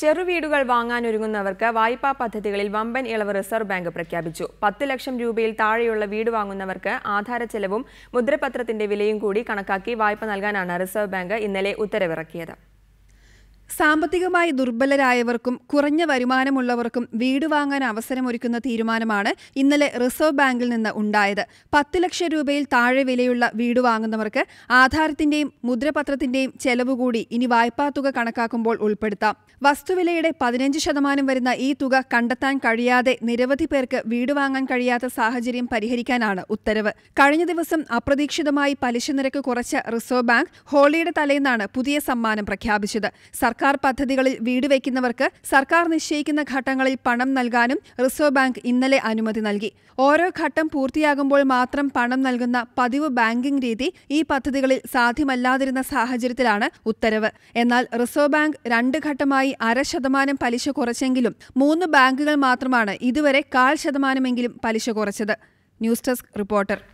ചെറുവീടുകൾ വാങ്ങാനൊരുങ്ങുന്നവർക്ക് വായ്പാ പദ്ധതികളിൽ വമ്പൻ ഇളവ് റിസർവ് ബാങ്ക് പ്രഖ്യാപിച്ചു. പത്ത് ലക്ഷം രൂപയിൽ താഴെയുള്ള വീട് വാങ്ങുന്നവർക്ക് ആധാര ചെലവും മുദ്രപത്രത്തിന്റെ വിലയും കൂടി കണക്കാക്കി വായ്പ നൽകാനാണ് റിസർവ് ബാങ്ക് ഇന്നലെ ഉത്തരവിറക്കിയത്. സാമ്പത്തികമായി ദുർബലരായവർക്കും കുറഞ്ഞ വരുമാനമുള്ളവർക്കും വീട് വാങ്ങാൻ അവസരമൊരുക്കുന്ന തീരുമാനമാണ് ഇന്നലെ റിസർവ് ബാങ്കിൽ നിന്ന് ഉണ്ടായത്. പത്ത് ലക്ഷം രൂപയിൽ താഴെ വിലയുള്ള വീട് വാങ്ങുന്നവർക്ക് ആധാരത്തിന്റെയും മുദ്രപത്രത്തിന്റെയും ചെലവ് കൂടി ഇനി വായ്പാ തുക കണക്കാക്കുമ്പോൾ ഉൾപ്പെടുത്താം. വസ്തുവിലയുടെ പതിനഞ്ച് ശതമാനം വരുന്ന ഈ തുക കണ്ടെത്താൻ കഴിയാതെ നിരവധി പേർക്ക് വീട് വാങ്ങാൻ കഴിയാത്ത സാഹചര്യം പരിഹരിക്കാനാണ് ഉത്തരവ്. കഴിഞ്ഞ ദിവസം അപ്രതീക്ഷിതമായി പലിശ നിരക്ക് കുറച്ച റിസർവ് ബാങ്ക് ഹോളിയുടെ തലേന്നാണ് പുതിയ സമ്മാനം പ്രഖ്യാപിച്ചത്. സർക്കാർ പദ്ധതികളിൽ വീട് വയ്ക്കുന്നവർക്ക് സർക്കാർ നിശ്ചയിക്കുന്ന ഘട്ടങ്ങളിൽ പണം നൽകാനും റിസർവ് ബാങ്ക് ഇന്നലെ അനുമതി നൽകി. ഓരോ ഘട്ടം പൂർത്തിയാകുമ്പോൾ മാത്രം പണം നൽകുന്ന പതിവ് ബാങ്കിംഗ് രീതി ഈ പദ്ധതികളിൽ സാധ്യമല്ലാതിരുന്ന സാഹചര്യത്തിലാണ് ഉത്തരവ്. എന്നാൽ റിസർവ് ബാങ്ക് രണ്ട് ഘട്ടമായി അര ശതമാനം പലിശ കുറച്ചെങ്കിലും മൂന്ന് ബാങ്കുകൾ മാത്രമാണ് ഇതുവരെ കാൽ ശതമാനമെങ്കിലും പലിശ കുറച്ചത്. News desk reporter.